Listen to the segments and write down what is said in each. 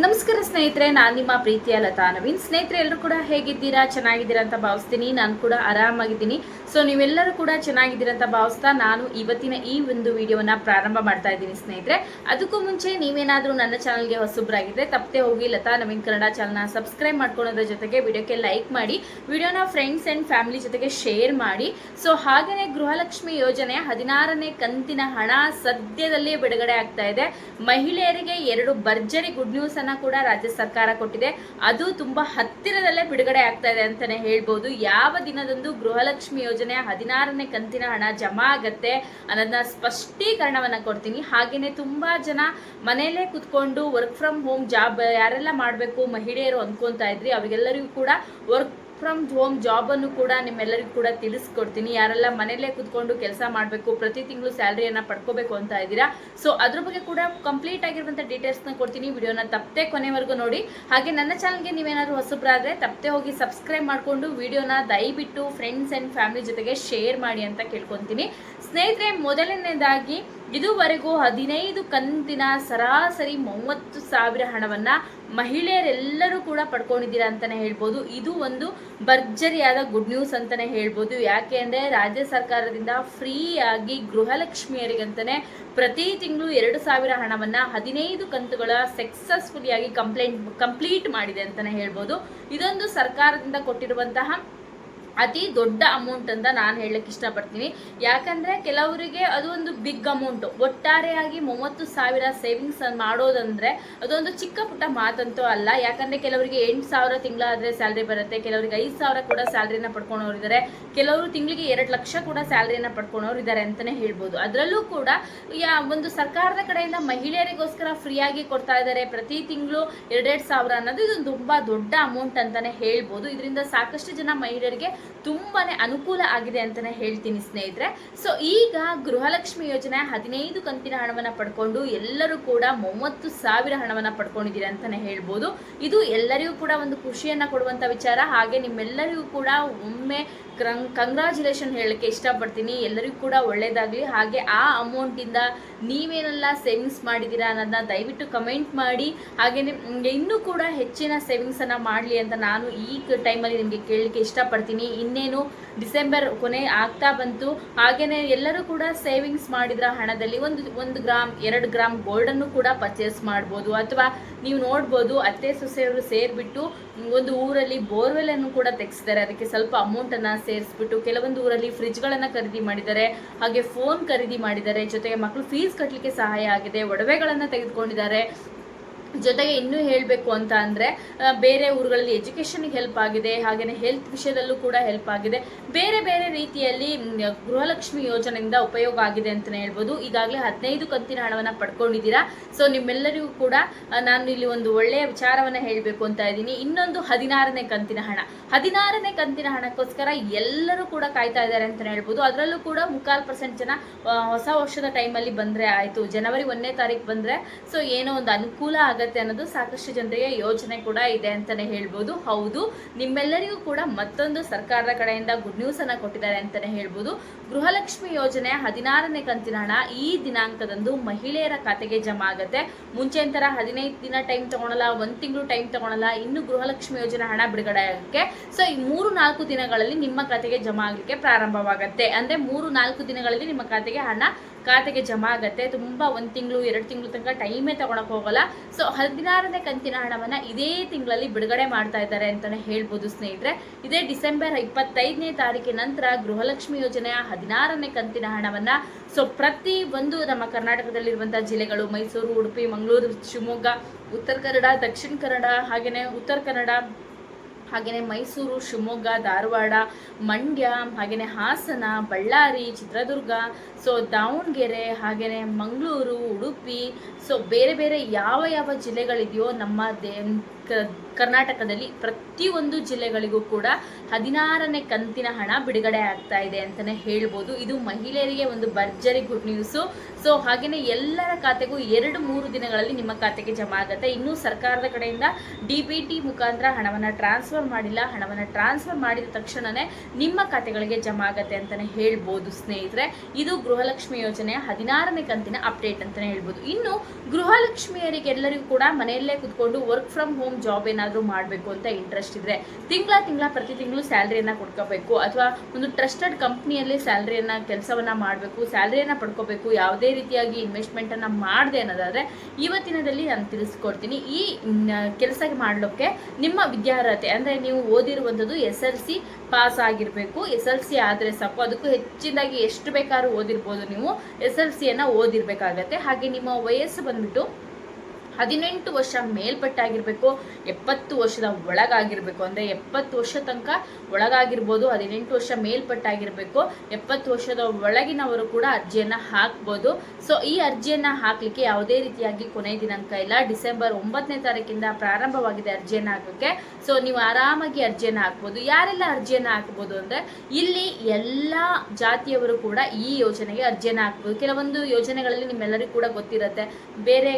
ನಮಸ್ಕಾರ ಸ್ನೇಹಿತರೆ, ನಾನು ನಿಮ್ಮ ಪ್ರೀತಿಯ ಲತಾ ನವೀನ್. ಸ್ನೇಹಿತರೆ, ಎಲ್ಲರೂ ಕೂಡ ಹೇಗಿದ್ದೀರಾ? ಚೆನ್ನಾಗಿದ್ದೀರಾ ಅಂತ ಭಾವಿಸ್ತೀನಿ. ನಾನು ಕೂಡ ಆರಾಮಾಗಿದ್ದೀನಿ. ಸೊ ನೀವೆಲ್ಲರೂ ಕೂಡ ಚೆನ್ನಾಗಿದ್ದೀರಾ ಅಂತ ಭಾವಿಸ್ತಾ ನಾನು ಇವತ್ತಿನ ಈ ಒಂದು ವಿಡಿಯೋನ ಪ್ರಾರಂಭ ಮಾಡ್ತಾ ಇದ್ದೀನಿ ಸ್ನೇಹಿತರೆ. ಅದಕ್ಕೂ ಮುಂಚೆ ನೀವೇನಾದರೂ ನನ್ನ ಚಾನಲ್ಗೆ ಹೊಸಬ್ರಾಗಿದ್ದರೆ ತಪ್ಪದೆ ಹೋಗಿ ಲತಾ ನವೀನ್ ಕನ್ನಡ ಚಾನಲ್ನ ಸಬ್ಸ್ಕ್ರೈಬ್ ಮಾಡ್ಕೊಳೋದ್ರ ಜೊತೆಗೆ ವಿಡಿಯೋಕ್ಕೆ ಲೈಕ್ ಮಾಡಿ, ವಿಡಿಯೋನ ಫ್ರೆಂಡ್ಸ್ ಆ್ಯಂಡ್ ಫ್ಯಾಮಿಲಿ ಜೊತೆಗೆ ಶೇರ್ ಮಾಡಿ. ಸೊ ಹಾಗೆಯೇ ಗೃಹಲಕ್ಷ್ಮಿ ಯೋಜನೆ ಹದಿನಾರನೇ ಕಂತಿನ ಹಣ ಸದ್ಯದಲ್ಲೇ ಬಿಡುಗಡೆ ಆಗ್ತಾ ಇದೆ. ಮಹಿಳೆಯರಿಗೆ ಎರಡು ಭರ್ಜರಿ ಗುಡ್ ನ್ಯೂಸ್ ಅನ್ನ ಕೂಡ ರಾಜ್ಯ ಸರ್ಕಾರ ಕೊಟ್ಟಿದೆ. ಅದು ತುಂಬಾ ಹತ್ತಿರದಲ್ಲೇ ಬಿಡುಗಡೆ ಆಗ್ತಾ ಇದೆ ಅಂತಾನೆ ಹೇಳ್ಬೋದು. ಯಾವ ದಿನದಂದು ಗೃಹಲಕ್ಷ್ಮಿ ಯೋಜನೆ ಹದಿನಾರನೇ ಕಂತಿನ ಹಣ ಜಮಾ ಆಗತ್ತೆ ಅನ್ನೋದನ್ನ ಸ್ಪಷ್ಟೀಕರಣವನ್ನ ಕೊಡ್ತೀನಿ. ಹಾಗೇನೆ ತುಂಬಾ ಜನ ಮನೆಯಲ್ಲೇ ಕುತ್ಕೊಂಡು ವರ್ಕ್ ಫ್ರಮ್ ಹೋಮ್ ಜಾಬ್ ಯಾರೆಲ್ಲ ಮಾಡಬೇಕು ಮಹಿಳೆಯರು ಅನ್ಕೊಂತ ಇದ್ರಿ, ಅವರಿಗೆಲ್ಲರಿಗೂ ಕೂಡ ವರ್ಕ್ ಫ್ರಮ್ ಹೋಮ್ ಜಾಬನ್ನು ಕೂಡ ನಿಮ್ಮೆಲ್ಲರಿಗೂ ಕೂಡ ತಿಳಿಸ್ಕೊಡ್ತೀನಿ. ಯಾರೆಲ್ಲ ಮನೆಯಲ್ಲೇ ಕುತ್ಕೊಂಡು ಕೆಲಸ ಮಾಡಬೇಕು, ಪ್ರತಿ ತಿಂಗಳು ಸ್ಯಾಲ್ರಿಯನ್ನು ಪಡ್ಕೋಬೇಕು ಅಂತ ಇದ್ದೀರಾ? ಸೊ ಅದ್ರ ಬಗ್ಗೆ ಕೂಡ ಕಂಪ್ಲೀಟ್ ಆಗಿರುವಂಥ ಡೀಟೇಲ್ಸ್ನ ಕೊಡ್ತೀನಿ. ವಿಡಿಯೋನ ತಪ್ಪದೆ ಕೊನೆವರೆಗೂ ನೋಡಿ. ಹಾಗೆ ನನ್ನ ಚಾನಲ್ಗೆ ನೀವೇನಾದರೂ ಹೊಸಬ್ರಾದರೆ, ತಪ್ಪದೆ ಹೋಗಿ ಸಬ್ಸ್ಕ್ರೈಬ್ ಮಾಡಿಕೊಂಡು ವಿಡಿಯೋನ ದಯವಿಟ್ಟು ಫ್ರೆಂಡ್ಸ್ ಆ್ಯಂಡ್ ಫ್ಯಾಮಿಲಿ ಜೊತೆಗೆ ಶೇರ್ ಮಾಡಿ ಅಂತ ಕೇಳ್ಕೊತೀನಿ. ಸ್ನೇಹಿತರೆ, ಮೊದಲನೇದಾಗಿ ಇದುವರೆಗೂ ಹದಿನೈದು ಕಂತಿನ ಸರಾಸರಿ ಮೂವತ್ತು ಸಾವಿರ ಹಣವನ್ನ ಮಹಿಳೆಯರೆಲ್ಲರೂ ಕೂಡ ಪಡ್ಕೊಂಡಿದ್ದೀರಾ ಅಂತಾನೆ ಹೇಳ್ಬೋದು. ಇದು ಒಂದು ಭರ್ಜರಿಯಾದ ಗುಡ್ ನ್ಯೂಸ್ ಅಂತಾನೆ ಹೇಳ್ಬೋದು. ಯಾಕೆ ಅಂದ್ರೆ ರಾಜ್ಯ ಸರ್ಕಾರದಿಂದ ಫ್ರೀಯಾಗಿ ಆಗಿ ಗೃಹಲಕ್ಷ್ಮಿಯರಿಗಂತಾನೆ ಪ್ರತಿ ತಿಂಗಳು ಎರಡು ಸಾವಿರ ಹಣವನ್ನ ಹದಿನೈದು ಕಂತುಗಳ ಸಕ್ಸಸ್ಫುಲಿಯಾಗಿ ಕಂಪ್ಲೇಂಟ್ ಕಂಪ್ಲೀಟ್ ಮಾಡಿದೆ ಅಂತಾನೆ ಹೇಳ್ಬೋದು. ಇದೊಂದು ಸರ್ಕಾರದಿಂದ ಕೊಟ್ಟಿರುವಂತಹ ಅತಿ ದೊಡ್ಡ ಅಮೌಂಟ್ ಅಂತ ನಾನು ಹೇಳಕ್ಕೆ ಇಷ್ಟಪಡ್ತೀನಿ. ಯಾಕಂದ್ರೆ ಕೆಲವರಿಗೆ ಅದು ಒಂದು ಬಿಗ್ ಅಮೌಂಟ್ ಒಟ್ಟಾರೆಯಾಗಿ ಮೂವತ್ತು ಸಾವಿರ ಸೇವಿಂಗ್ಸ್ ಮಾಡೋದಂದ್ರೆ ಅದೊಂದು ಚಿಕ್ಕ ಪುಟ್ಟ ಮಾತಂತೂ ಅಲ್ಲ. ಯಾಕಂದ್ರೆ ಕೆಲವರಿಗೆ ಎಂಟು ಸಾವಿರ ತಿಂಗಳಾದ್ರೆ ಸ್ಯಾಲ್ರಿ ಬರುತ್ತೆ, ಕೆಲವರಿಗೆ ಐದು ಸಾವಿರ ಕೂಡ ಸ್ಯಾಲ್ರಿನ ಪಡ್ಕೊಂಡವ್ರು ಇದ್ದಾರೆ ಕೆಲವರು ತಿಂಗಳಿಗೆ ಎರಡು ಲಕ್ಷ ಕೂಡ ಸ್ಯಾಲ್ರಿನ ಪಡ್ಕೊಂಡವ್ರು ಇದ್ದಾರೆ ಅಂತಾನೆ ಹೇಳ್ಬೋದು. ಅದರಲ್ಲೂ ಕೂಡ ಯಾ ಒಂದು ಸರ್ಕಾರದ ಕಡೆಯಿಂದ ಮಹಿಳೆಯರಿಗೋಸ್ಕರ ಫ್ರೀಯಾಗಿ ಕೊಡ್ತಾ ಇದ್ದಾರೆ ಪ್ರತಿ ತಿಂಗಳು ಎರಡೆರಡು ಸಾವಿರ ಅನ್ನೋದು ಇದೊಂದು ತುಂಬಾ ದೊಡ್ಡ ಅಮೌಂಟ್ ಅಂತಾನೆ ಹೇಳ್ಬೋದು. ಇದರಿಂದ ಸಾಕಷ್ಟು ಜನ ಮಹಿಳೆಯರಿಗೆ ತುಂಬಾನೇ ಅನುಕೂಲ ಆಗಿದೆ ಅಂತಾನೆ ಹೇಳ್ತೀನಿ ಸ್ನೇಹಿತರೆ. ಸೊ ಈಗ ಗೃಹಲಕ್ಷ್ಮಿ ಯೋಜನೆ ಹದಿನೈದು ಕಂತಿನ ಹಣವನ್ನು ಪಡ್ಕೊಂಡು ಎಲ್ಲರೂ ಕೂಡ ಮೂವತ್ತು ಸಾವಿರ ಹಣವನ್ನು ಪಡ್ಕೊಂಡಿದ್ದೀರಿ ಅಂತಾನೆ ಹೇಳ್ಬೋದು. ಇದು ಎಲ್ಲರಿಗೂ ಕೂಡ ಒಂದು ಖುಷಿಯನ್ನು ಕೊಡುವಂಥ ವಿಚಾರ. ಹಾಗೆ ನಿಮ್ಮೆಲ್ಲರಿಗೂ ಕೂಡ ಒಮ್ಮೆ ಕಂಗ್ರಾಚುಲೇಷನ್ ಹೇಳಕ್ಕೆ ಇಷ್ಟಪಡ್ತೀನಿ. ಎಲ್ಲರಿಗೂ ಕೂಡ ಒಳ್ಳೆಯದಾಗಲಿ ಹಾಗೆ ಆ ಅಮೌಂಟಿಂದ ನೀವೇನೆಲ್ಲ ಸೇವಿಂಗ್ಸ್ ಮಾಡಿದ್ದೀರಾ ಅನ್ನೋದನ್ನ ದಯವಿಟ್ಟು ಕಮೆಂಟ್ ಮಾಡಿ. ಹಾಗೆ ನಿಮ್ಗೆ ಇನ್ನೂ ಕೂಡ ಹೆಚ್ಚಿನ ಸೇವಿಂಗ್ಸನ್ನು ಮಾಡಲಿ ಅಂತ ನಾನು ಈ ಟೈಮಲ್ಲಿ ನಿಮಗೆ ಕೇಳಲಿಕ್ಕೆ ಇಷ್ಟಪಡ್ತೀನಿ. ಇನ್ನೇನು ಡಿಸೆಂಬರ್ ಕೊನೆ ಆಗ್ತಾ ಬಂತು. ಹಾಗೇನೆ ಎಲ್ಲರೂ ಕೂಡ ಸೇವಿಂಗ್ಸ್ ಮಾಡಿದ್ರ ಹಣದಲ್ಲಿ ಒಂದು ಒಂದು ಗ್ರಾಮ್ ಎರಡು ಗ್ರಾಮ್ ಗೋಲ್ಡನ್ನು ಕೂಡ ಪರ್ಚೇಸ್ ಮಾಡ್ಬೋದು. ಅಥವಾ ನೀವು ನೋಡ್ಬೋದು ಅತ್ತೆ, ಸೊಸೆಯವರು ಸೇರಿಬಿಟ್ಟು ಒಂದು ಊರಲ್ಲಿ ಬೋರ್ವೆಲ್ ಅನ್ನು ಕೂಡ ತೆಗೆಸಿದ್ದಾರೆ. ಅದಕ್ಕೆ ಸ್ವಲ್ಪ ಅಮೌಂಟ್ ಅನ್ನ ಸೇರಿಸ್ಬಿಟ್ಟು ಕೆಲವೊಂದು ಊರಲ್ಲಿ ಫ್ರಿಜ್ಗಳನ್ನು ಖರೀದಿ ಮಾಡಿದ್ದಾರೆ. ಹಾಗೆ ಫೋನ್ ಖರೀದಿ ಮಾಡಿದ್ದಾರೆ. ಜೊತೆಗೆ ಮಕ್ಕಳು ಫೀಸ್ ಕಟ್ಟಲಿಕ್ಕೆ ಸಹಾಯ ಆಗಿದೆ. ಒಡವೆಗಳನ್ನ ತೆಗೆದುಕೊಂಡಿದ್ದಾರೆ. ಜೊತೆಗೆ ಇನ್ನೂ ಹೇಳಬೇಕು ಅಂತ ಅಂದರೆ ಬೇರೆ ಊರುಗಳಲ್ಲಿ ಎಜುಕೇಷನ್ಗೆ ಹೆಲ್ಪ್ ಆಗಿದೆ ಹಾಗೆಯೇ ಹೆಲ್ತ್ ವಿಷಯದಲ್ಲೂ ಕೂಡ ಹೆಲ್ಪ್ ಆಗಿದೆ. ಬೇರೆ ಬೇರೆ ರೀತಿಯಲ್ಲಿ ಗೃಹಲಕ್ಷ್ಮಿ ಯೋಜನೆಯಿಂದ ಉಪಯೋಗ ಆಗಿದೆ ಅಂತಲೇ ಹೇಳ್ಬೋದು. ಈಗಾಗಲೇ ಹದಿನೈದು ಕಂತಿನ ಹಣವನ್ನು ಪಡ್ಕೊಂಡಿದ್ದೀರಾ. ಸೊ ನಿಮ್ಮೆಲ್ಲರಿಗೂ ಕೂಡ ನಾನು ಇಲ್ಲಿ ಒಂದು ಒಳ್ಳೆಯ ವಿಚಾರವನ್ನು ಹೇಳಬೇಕು ಅಂತ ಇದ್ದೀನಿ. ಇನ್ನೊಂದು ಹದಿನಾರನೇ ಕಂತಿನ ಹಣ. ಹದಿನಾರನೇ ಕಂತಿನ ಹಣಕ್ಕೋಸ್ಕರ ಎಲ್ಲರೂ ಕೂಡ ಕಾಯ್ತಾ ಇದ್ದಾರೆ ಅಂತಲೇ ಹೇಳ್ಬೋದು. ಅದರಲ್ಲೂ ಕೂಡ ಮುಕ್ಕಾಲು ಪರ್ಸೆಂಟ್ ಜನ ಹೊಸ ವರ್ಷದ ಟೈಮಲ್ಲಿ ಬಂದರೆ ಆಯಿತು. ಜನವರಿ ಒಂದನೇ ತಾರೀಕು ಬಂದರೆ ಸೊ ಏನೋ ಒಂದು ಅನುಕೂಲ ಆಗತ್ತೆ ಅನ್ನೋದು ಸಾಕಷ್ಟು ಜನರಿಗೆ ಯೋಜನೆ ಕೂಡ ಇದೆ ಅಂತಾನೆ ಹೇಳ್ಬೋದು. ಹೌದು, ನಿಮ್ಮೆಲ್ಲರಿಗೂ ಕೂಡ ಮತ್ತೊಂದು ಸರ್ಕಾರದ ಕಡೆಯಿಂದ ಗುಡ್ ನ್ಯೂಸ್ ಅನ್ನ ಕೊಟ್ಟಿದ್ದಾರೆ ಅಂತಾನೆ ಹೇಳ್ಬೋದು. ಗೃಹಲಕ್ಷ್ಮಿ ಯೋಜನೆ ಹದಿನಾರನೇ ಕಂತಿನ ಹಣ ಈ ದಿನಾಂಕದಂದು ಮಹಿಳೆಯರ ಖಾತೆಗೆ ಜಮಾ ಆಗುತ್ತೆ. ಮುಂಚೆ ತರ ಹದಿನೈದು ದಿನ ಟೈಮ್ ತಗೊಳಲ್ಲ, ಒಂದು ತಿಂಗಳು ಟೈಮ್ ತಗೊಳಲ್ಲ, ಇನ್ನು ಗೃಹಲಕ್ಷ್ಮಿ ಯೋಜನೆ ಹಣ ಬಿಡುಗಡೆ ಆಗಕ್ಕೆ. ಸೊ ಈ ಮೂರು ನಾಲ್ಕು ದಿನಗಳಲ್ಲಿ ನಿಮ್ಮ ಖಾತೆಗೆ ಜಮಾ ಆಗಲಿಕ್ಕೆ ಪ್ರಾರಂಭವಾಗುತ್ತೆ. ಅಂದ್ರೆ ಮೂರು ನಾಲ್ಕು ದಿನಗಳಲ್ಲಿ ನಿಮ್ಮ ಖಾತೆಗೆ ಹಣ ಖಾತೆಗೆ ಜಮಾ ಆಗುತ್ತೆ. ತುಂಬ ಒಂದು ತಿಂಗಳು, ಎರಡು ತಿಂಗಳು ತನಕ ಟೈಮೇ ತಗೊಳಕ್ಕೆ ಹೋಗಲ್ಲ. ಸೊ ಹದಿನಾರನೇ ಕಂತಿನ ಹಣವನ್ನು ಇದೇ ತಿಂಗಳಲ್ಲಿ ಬಿಡುಗಡೆ ಮಾಡ್ತಾ ಇದ್ದಾರೆ ಅಂತಲೇ ಹೇಳ್ಬೋದು ಸ್ನೇಹಿತರೆ. ಇದೇ ಡಿಸೆಂಬರ್ ಇಪ್ಪತ್ತೈದನೇ ತಾರೀಕಿನ ನಂತರ ಗೃಹಲಕ್ಷ್ಮಿ ಯೋಜನೆಯ ಹದಿನಾರನೇ ಕಂತಿನ ಹಣವನ್ನು ಸೊ ಪ್ರತಿ ಒಂದು ನಮ್ಮ ಕರ್ನಾಟಕದಲ್ಲಿರುವಂಥ ಜಿಲ್ಲೆಗಳು, ಮೈಸೂರು, ಉಡುಪಿ, ಮಂಗಳೂರು, ಶಿವಮೊಗ್ಗ, ಉತ್ತರ ಕನ್ನಡ, ದಕ್ಷಿಣ ಕನ್ನಡ ಹಾಗೆಯೇ ಉತ್ತರ ಕನ್ನಡ ಹಾಗೆಯೇ ಮೈಸೂರು, ಶಿವಮೊಗ್ಗ, ಧಾರವಾಡ, ಮಂಡ್ಯ ಹಾಗೆಯೇ ಹಾಸನ, ಬಳ್ಳಾರಿ, ಚಿತ್ರದುರ್ಗ ಸೊ ದಾವಣಗೆರೆ ಹಾಗೆಯೇ ಮಂಗಳೂರು, ಉಡುಪಿ ಸೊ ಬೇರೆ ಬೇರೆ ಯಾವ ಯಾವ ಜಿಲ್ಲೆಗಳಿದೆಯೋ ನಮ್ಮ ದೇ ಕರ್ನಾಟಕದಲ್ಲಿ ಪ್ರತಿಯೊಂದು ಜಿಲ್ಲೆಗಳಿಗೂ ಕೂಡ ಹದಿನಾರನೇ ಕಂತಿನ ಹಣ ಬಿಡುಗಡೆ ಆಗ್ತಾ ಇದೆ ಅಂತಲೇ ಹೇಳ್ಬೋದು. ಇದು ಮಹಿಳೆಯರಿಗೆ ಒಂದು ಭರ್ಜರಿ ಗುಡ್ ನ್ಯೂಸು. ಸೊ ಹಾಗೆಯೇ ಎಲ್ಲರ ಖಾತೆಗೂ ಎರಡು ಮೂರು ದಿನಗಳಲ್ಲಿ ನಿಮ್ಮ ಖಾತೆಗೆ ಜಮಾ ಆಗುತ್ತೆ. ಇನ್ನೂ ಸರ್ಕಾರದ ಕಡೆಯಿಂದ ಡಿ ಬಿ ಟಿ ಮುಖಾಂತರ ಹಣವನ್ನು ಟ್ರಾನ್ಸ್ಫರ್ ಮಾಡಿಲ್ಲ. ಹಣವನ್ನು ಟ್ರಾನ್ಸ್ಫರ್ ಮಾಡಿದ ತಕ್ಷಣವೇ ನಿಮ್ಮ ಖಾತೆಗಳಿಗೆ ಜಮಾ ಆಗುತ್ತೆ ಅಂತಲೇ ಹೇಳ್ಬೋದು ಸ್ನೇಹಿತರೆ. ಇದು ಗೃಹಲಕ್ಷ್ಮಿ ಯೋಜನೆಯ ಹದಿನಾರನೇ ಕಂತಿನ ಅಪ್ಡೇಟ್ ಅಂತಲೇ ಹೇಳ್ಬೋದು. ಇನ್ನು ಗೃಹಲಕ್ಷ್ಮಿಯರಿಗೆಲ್ಲರಿಗೂ ಕೂಡ ಮನೆಯಲ್ಲೇ ಕುತ್ಕೊಂಡು ವರ್ಕ್ ಫ್ರಮ್ ಹೋಮ್ ಜಾಬ್ ಏನಾದರೂ ಮಾಡಬೇಕು ಅಂತ ಇಂಟ್ರೆಸ್ಟ್ ಇದ್ದರೆ ತಿಂಗಳ ತಿಂಗಳ ಪ್ರತಿ ತಿಂಗಳು ಸ್ಯಾಲ್ರಿಯನ್ನು ಕೊಡ್ಕೋಬೇಕು ಅಥವಾ ಒಂದು ಟ್ರಸ್ಟೆಡ್ ಕಂಪ್ನಿಯಲ್ಲಿ ಸ್ಯಾಲ್ರಿಯನ್ನು ಕೆಲಸವನ್ನು ಮಾಡಬೇಕು ಸ್ಯಾಲ್ರಿಯನ್ನು ಪಡ್ಕೋಬೇಕು, ಯಾವುದೇ ರೀತಿಯಾಗಿ ಇನ್ವೆಸ್ಟ್ಮೆಂಟನ್ನು ಮಾಡಿದೆ ಅನ್ನೋದಾದರೆ ಇವತ್ತಿನದಲ್ಲಿ ನಾನು ತಿಳಿಸ್ಕೊಡ್ತೀನಿ. ಈ ಕೆಲಸ ಮಾಡಲಿಕ್ಕೆ ನಿಮ್ಮ ವಿದ್ಯಾರ್ಹತೆ, ಅಂದರೆ ನೀವು ಓದಿರುವಂಥದ್ದು ಎಸ್ ಎಲ್ ಸಿ ಪಾಸ್ ಆಗಿರಬೇಕು. ಎಸ್ ಎಲ್ ಸಿ ಆದರೆ ಸಾಕು, ಅದಕ್ಕೂ ಹೆಚ್ಚಿನದಾಗಿ ಎಷ್ಟು ಬೇಕಾದ್ರೂ ಓದಿರ್ಬೋದು ನೀವು. ಎಸ್ ಎಲ್ ಸಿಯನ್ನು ಓದಿರಬೇಕಾಗತ್ತೆ. ಹಾಗೆ ನಿಮ್ಮ ವಯಸ್ಸು ಬಂದ್ಬಿಟ್ಟು ಹದಿನೆಂಟು ವರ್ಷ ಮೇಲ್ಪಟ್ಟಾಗಿರಬೇಕು, ಎಪ್ಪತ್ತು ವರ್ಷದ ಒಳಗಾಗಿರಬೇಕು, ಅಂದ್ರೆ ಎಪ್ಪತ್ತು ವರ್ಷ ತನಕ ಒಳಗಾಗಿರ್ಬೋದು, ಹದಿನೆಂಟು ವರ್ಷ ಮೇಲ್ಪಟ್ಟಾಗಿರಬೇಕು, ಎಪ್ಪತ್ತು ವರ್ಷದ ಒಳಗಿನವರು ಕೂಡ ಅರ್ಜಿಯನ್ನ ಹಾಕ್ಬೋದು. ಸೊ ಈ ಅರ್ಜಿಯನ್ನ ಹಾಕಲಿಕ್ಕೆ ಯಾವುದೇ ರೀತಿಯಾಗಿ ಕೊನೆ ದಿನಾಂಕ ಇಲ್ಲ. ಡಿಸೆಂಬರ್ ಒಂಬತ್ತನೇ ತಾರೀಕಿಂದ ಪ್ರಾರಂಭವಾಗಿದೆ ಅರ್ಜಿಯನ್ನ ಹಾಕೋಕೆ ಸೊ ನೀವು ಆರಾಮಾಗಿ ಅರ್ಜಿಯನ್ನ ಹಾಕ್ಬೋದು. ಯಾರೆಲ್ಲ ಅರ್ಜಿಯನ್ನ ಹಾಕ್ಬೋದು ಅಂದ್ರೆ ಇಲ್ಲಿ ಎಲ್ಲ ಜಾತಿಯವರು ಕೂಡ ಈ ಯೋಜನೆಗೆ ಅರ್ಜಿಯನ್ನ ಹಾಕ್ಬೋದು. ಕೆಲವೊಂದು ಯೋಜನೆಗಳಲ್ಲಿ ನಿಮ್ಮೆಲ್ಲರಿಗೂ ಕೂಡ ಗೊತ್ತಿರುತ್ತೆ. ಬೇರೆ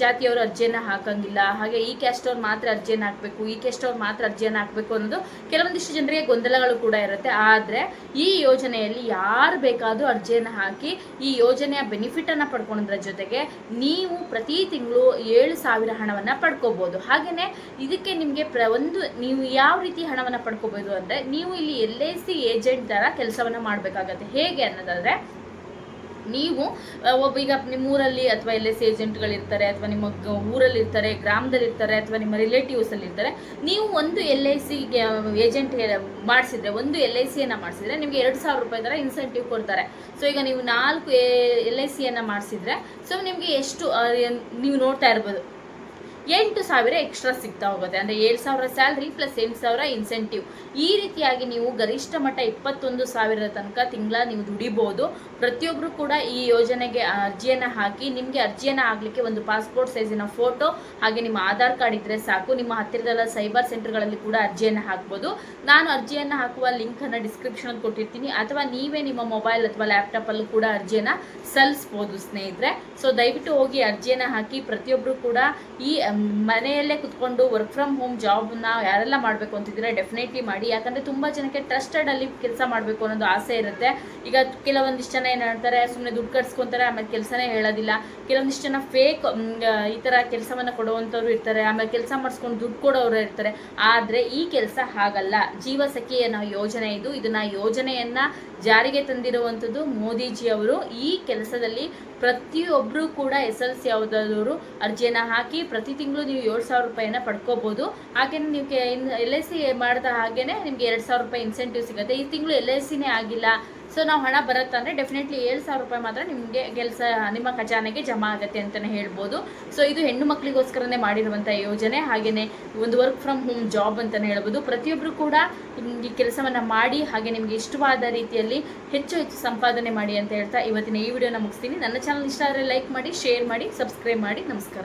ಜಾತಿಯವರು ಅರ್ಜಿಯನ್ನು ಹಾಕಂಗಿಲ್ಲ, ಹಾಗೆ ಈ ಕ್ಯಾಸ್ಟ್ ಅವ್ರು ಮಾತ್ರ ಅರ್ಜಿಯನ್ನು ಹಾಕಬೇಕು, ಈ ಕ್ಯಾಸ್ಟ್ ಅವ್ರು ಮಾತ್ರ ಅರ್ಜಿಯನ್ನು ಹಾಕಬೇಕು ಅನ್ನೋದು ಕೆಲವೊಂದಿಷ್ಟು ಜನರಿಗೆ ಗೊಂದಲಗಳು ಕೂಡ ಇರುತ್ತೆ. ಆದರೆ ಈ ಯೋಜನೆಯಲ್ಲಿ ಯಾರು ಬೇಕಾದರೂ ಅರ್ಜಿಯನ್ನು ಹಾಕಿ ಈ ಯೋಜನೆಯ ಬೆನಿಫಿಟನ್ನು ಪಡ್ಕೊಳೋದ್ರ ಜೊತೆಗೆ ನೀವು ಪ್ರತಿ ತಿಂಗಳು ಏಳು ಸಾವಿರ ಹಣವನ್ನು ಪಡ್ಕೋಬೋದು. ಹಾಗೆಯೇ ಇದಕ್ಕೆ ನಿಮಗೆ ಪ್ರ ಒಂದು ನೀವು ಯಾವ ರೀತಿ ಹಣವನ್ನು ಪಡ್ಕೋಬೋದು ಅಂದರೆ ನೀವು ಇಲ್ಲಿ ಎಲ್ ಐ ಸಿ ಏಜೆಂಟ್ ಥರ ಕೆಲಸವನ್ನು ಮಾಡಬೇಕಾಗತ್ತೆ. ಹೇಗೆ ಅನ್ನೋದಾದರೆ ನೀವು ಒಬ್ಬ ಈಗ ನಿಮ್ಮೂರಲ್ಲಿ ಅಥವಾ ಎಲ್ ಎಸ್ ಏಜೆಂಟ್ಗಳಿರ್ತಾರೆ ಅಥವಾ ನಿಮ್ಮ ಊರಲ್ಲಿರ್ತಾರೆ, ಗ್ರಾಮದಲ್ಲಿರ್ತಾರೆ ಅಥವಾ ನಿಮ್ಮ ರಿಲೇಟಿವ್ಸಲ್ಲಿ ಇರ್ತಾರೆ ನೀವು ಒಂದು ಎಲ್ ಐ ಸಿ ಏಜೆಂಟ್ ಮಾಡಿಸಿದ್ರೆ, ಒಂದು ಎಲ್ ಐ ಸಿಯನ್ನು ಮಾಡಿಸಿದ್ರೆ ನಿಮಗೆ ಎರಡು ಸಾವಿರ ರೂಪಾಯಿ ಥರ ಇನ್ಸೆಂಟಿವ್ ಕೊಡ್ತಾರೆ. ಸೊ, ಈಗ ನೀವು ನಾಲ್ಕು ಎಲ್ ಐ ಸಿಯನ್ನು ಮಾಡಿಸಿದ್ರೆ, ಸೊ, ನಿಮಗೆ ಎಷ್ಟು ನೀವು ನೋಡ್ತಾ ಇರ್ಬೋದು. ಎಂಟು ಸಾವಿರ ಎಕ್ಸ್ಟ್ರಾ ಸಿಗ್ತಾ ಹೋಗುತ್ತೆ. ಅಂದರೆ ಏಳು ಸಾವಿರ ಸ್ಯಾಲ್ರಿ ಪ್ಲಸ್ ಎಂಟು ಸಾವಿರ ಇನ್ಸೆಂಟಿವ್ ಈ ರೀತಿಯಾಗಿ ನೀವು ಗರಿಷ್ಠ ಮಟ್ಟ ಇಪ್ಪತ್ತೊಂದು ಸಾವಿರದ ತನಕ ತಿಂಗಳ ನೀವು ದುಡಿಬೋದು. ಪ್ರತಿಯೊಬ್ಬರು ಕೂಡ ಈ ಯೋಜನೆಗೆ ಅರ್ಜಿಯನ್ನು ಹಾಕಿ ನಿಮಗೆ ಅರ್ಜಿಯನ್ನು ಆಗಲಿಕ್ಕೆ ಒಂದು ಪಾಸ್ಪೋರ್ಟ್ ಸೈಜಿನ ಫೋಟೋ ಹಾಗೆ ನಿಮ್ಮ ಆಧಾರ್ ಕಾರ್ಡ್ ಇದ್ದರೆ ಸಾಕು. ನಿಮ್ಮ ಹತ್ತಿರದಲ್ಲ ಸೈಬರ್ ಸೆಂಟರ್ಗಳಲ್ಲಿ ಕೂಡ ಅರ್ಜಿಯನ್ನು ಹಾಕ್ಬೋದು. ನಾನು ಅರ್ಜಿಯನ್ನು ಹಾಕುವ ಲಿಂಕನ್ನು ಡಿಸ್ಕ್ರಿಪ್ಷನ್ ಕೊಟ್ಟಿರ್ತೀನಿ. ಅಥವಾ ನೀವೇ ನಿಮ್ಮ ಮೊಬೈಲ್ ಅಥವಾ ಲ್ಯಾಪ್ಟಾಪಲ್ಲೂ ಕೂಡ ಅರ್ಜಿಯನ್ನು ಸಲ್ಲಿಸ್ಬೋದು ಸ್ನೇಹಿತರೆ. ಸೊ ದಯವಿಟ್ಟು ಹೋಗಿ ಅರ್ಜಿಯನ್ನು ಹಾಕಿ ಪ್ರತಿಯೊಬ್ಬರು ಕೂಡ ಈ ಮನೆಯಲ್ಲೇ ಕುತ್ಕೊಂಡು ವರ್ಕ್ ಫ್ರಮ್ ಹೋಮ್ ಜಾಬ್ನ ಯಾರೆಲ್ಲ ಮಾಡಬೇಕು ಅಂತಿದ್ರೆ ಡೆಫಿನೆಟ್ಲಿ ಮಾಡಿ. ಯಾಕಂದರೆ ತುಂಬ ಜನಕ್ಕೆ ಟ್ರಸ್ಟೆಡಲ್ಲಿ ಕೆಲಸ ಮಾಡಬೇಕು ಅನ್ನೋದು ಆಸೆ ಇರುತ್ತೆ. ಈಗ ಕೆಲವೊಂದಿಷ್ಟು ಜನ ಏನು ಹೇಳ್ತಾರೆ ಸುಮ್ಮನೆ ದುಡ್ಡು ಕಟ್ಸ್ಕೊತಾರೆ, ಆಮೇಲೆ ಕೆಲಸನೇ ಹೇಳೋದಿಲ್ಲ. ಕೆಲವೊಂದಿಷ್ಟು ಜನ ಫೇಕ್ ಈ ಥರ ಕೆಲಸವನ್ನು ಕೊಡುವಂಥವ್ರು ಇರ್ತಾರೆ, ಆಮೇಲೆ ಕೆಲಸ ಮಾಡಿಸ್ಕೊಂಡು ದುಡ್ಡು ಕೊಡೋರು ಇರ್ತಾರೆ. ಆದರೆ ಈ ಕೆಲಸ ಹಾಗಲ್ಲ. ಜೀವಸಖಿ ಅನ್ನೋ ಯೋಜನೆ ಇದು. ಇದನ್ನ ಯೋಜನೆಯನ್ನ ಜಾರಿಗೆ ತಂದಿರುವಂಥದ್ದು ಮೋದಿಜಿ ಅವರು ಈ ಕೆಲಸದಲ್ಲಿ ಪ್ರತಿಯೊಬ್ಬರೂ ಕೂಡ ಎಸ್ ಎಲ್ ಸಿ ಯಾವುದಾದ್ರು ಅರ್ಜಿಯನ್ನು ಹಾಕಿ ಪ್ರತಿ ತಿಂಗಳು ನೀವು ಏಳು ಸಾವಿರ ರೂಪಾಯಿನ ಪಡ್ಕೋಬೋದು. ಹಾಗೆಯೇ ನೀವು ಕೆ ಎಲ್ ಐ ಸಿ ಮಾಡಿದ ಹಾಗೇನೆ ನಿಮಗೆ ಎರಡು ಸಾವಿರ ರೂಪಾಯಿ ಇನ್ಸೆಂಟಿವ್ ಸಿಗುತ್ತೆ. ಈ ತಿಂಗಳು ಎಲ್ ಐ ಸಿನೇ ಆಗಿಲ್ಲ. ಸೊ ನಾವು ಹಣ ಬರುತ್ತಂದರೆ ಡೆಫಿನೆಟ್ಲಿ ಏಳು ಸಾವಿರ ರೂಪಾಯಿ ಮಾತ್ರ ನಿಮಗೆ ಕೆಲಸ, ನಿಮ್ಮ ಖಜಾನೆಗೆ ಜಮಾ ಆಗುತ್ತೆ ಅಂತಲೇ ಹೇಳ್ಬೋದು. ಸೊ ಇದು ಹೆಣ್ಣು ಮಕ್ಕಳಿಗೋಸ್ಕರನೇ ಮಾಡಿರುವಂಥ ಯೋಜನೆ. ಹಾಗೆಯೇ ಒಂದು ವರ್ಕ್ ಫ್ರಮ್ ಹೋಮ್ ಜಾಬ್ ಅಂತಲೇ ಹೇಳ್ಬೋದು. ಪ್ರತಿಯೊಬ್ಬರು ಕೂಡ ಈ ಕೆಲಸವನ್ನು ಮಾಡಿ, ಹಾಗೆ ನಿಮಗೆ ಇಷ್ಟವಾದ ರೀತಿಯಲ್ಲಿ ಹೆಚ್ಚು ಹೆಚ್ಚು ಸಂಪಾದನೆ ಮಾಡಿ ಅಂತ ಹೇಳ್ತಾ ಇವತ್ತಿನ ಈ ವಿಡಿಯೋನ ಮುಗಿಸ್ತೀನಿ. ನನ್ನ ಚಾನಲ್ ಇಷ್ಟ ಆದರೆ ಲೈಕ್ ಮಾಡಿ ಶೇರ್ ಮಾಡಿ ಸಬ್ಸ್ಕ್ರೈಬ್ ಮಾಡಿ. ನಮಸ್ಕಾರ.